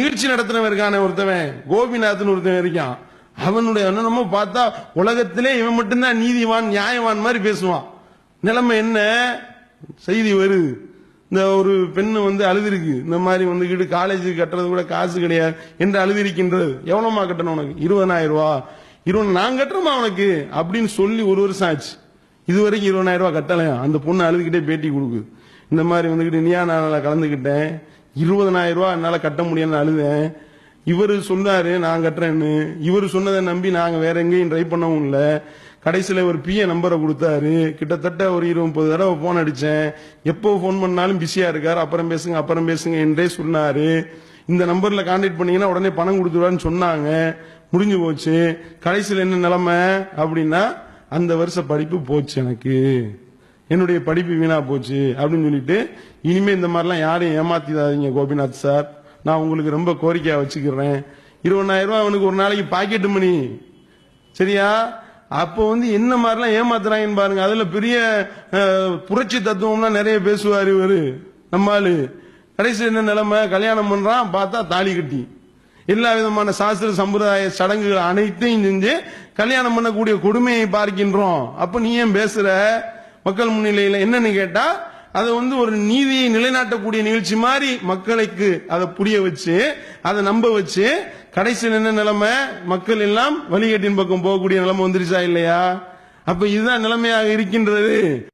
நிகழ்ச்சி நடத்தினவன் இருக்கானே ஒருத்தவன் கோபிநாத்னு ஒருத்தவன் இருக்கான். அவனுடைய நம்ம பார்த்தா உலகத்திலே இவன் மட்டும்தான் நீதிவான் நியாயவான் மாதிரி பேசுவான். நிலைமை என்ன? செய்தி வருது. இந்த ஒரு பெண்ணு வந்து அழுதிருக்கு. இந்த மாதிரி வந்துக்கிட்டு காலேஜுக்கு கட்டுறது கூட காசு கிடையாது என்று அழுதிருக்கின்றது. எவ்வளவுமா கட்டணும் உனக்கு? இருபதனாயிரம் ரூபா இருபது நான் கட்டுறோமா உனக்கு அப்படின்னு சொல்லி ஒரு வருஷம் ஆச்சு. இது வரைக்கும் இருபதாயிரம் ரூபா கட்டலையா? அந்த பொண்ணு அழுதுகிட்டே பேட்டி கொடுக்குது. இந்த மாதிரி வந்துக்கிட்டு நீயா நான் கலந்துக்கிட்டேன் இருபதனாயிரம் ரூபா என்னால் கட்ட முடியும்னு அழுதேன். இவர் சொன்னாரு நான் கட்டுறேன்னு. இவர் சொன்னதை நம்பி நாங்கள் வேற எங்கேயும் ட்ரை பண்ணவும் இல்லை. கடைசியில் ஒரு பிஏ நம்பரை கொடுத்தாரு. கிட்டத்தட்ட ஒரு இருபது முப்பது தடவை ஃபோன் அடித்தேன் எப்போ ஃபோன் பண்ணாலும் பிஸியாக இருக்கார். அப்புறம் பேசுங்க அப்புறம் பேசுங்க என்றே சொன்னார். இந்த நம்பரில் கான்டாக்ட் பண்ணீங்கன்னா உடனே பணம் கொடுத்துருவான்னு சொன்னாங்க. முடிஞ்சு போச்சு. கடைசியில் என்ன நிலமை? அப்படின்னா அந்த வருஷ படிப்பு போச்சு எனக்கு. என்னுடைய படிப்பு வீணா போச்சு அப்படின்னு சொல்லிட்டு இனிமே இந்த மாதிரிலாம் யாரையும் ஏமாத்திடாதீங்க கோபிநாத் சார். நான் உங்களுக்கு ரொம்ப கோரிக்கையா வச்சுக்கிறேன். இருபதாயிரம் ரூபாய் அவனுக்கு ஒரு நாளைக்கு பாக்கெட்டு மணி. சரியா? அப்போ வந்து என்ன மாதிரிலாம் ஏமாத்துறாங்கன்னு பாருங்க. அதுல பெரிய புரட்சி தத்துவம்லாம் நிறைய பேசுவார் இவரு. நம்மாளு கடைசி என்ன நிலைமை? கல்யாணம் பண்றான் பார்த்தா தாலி கட்டி. எல்லா விதமான சாஸ்திர சம்பிரதாய சடங்குகள் அனைத்தையும் செஞ்சு கல்யாணம் பண்ணக்கூடிய கொடுமையை பார்க்கின்றோம். அப்ப நீ ஏன் பேசுற? மக்கள் முன்னிலையில என்னன்னு கேட்டா அதை வந்து ஒரு நீதியை நிலைநாட்டக்கூடிய நிகழ்ச்சி மாதிரி மக்களுக்கு அதை புரிய வச்சு அதை நம்ப வச்சு கடைசியில் என்ன நிலைமை? மக்கள் எல்லாம் வழிகேட்டின் பக்கம் போகக்கூடிய நிலைமை வந்துருச்சா இல்லையா? அப்ப இதுதான் நிலைமையாக இருக்கின்றது.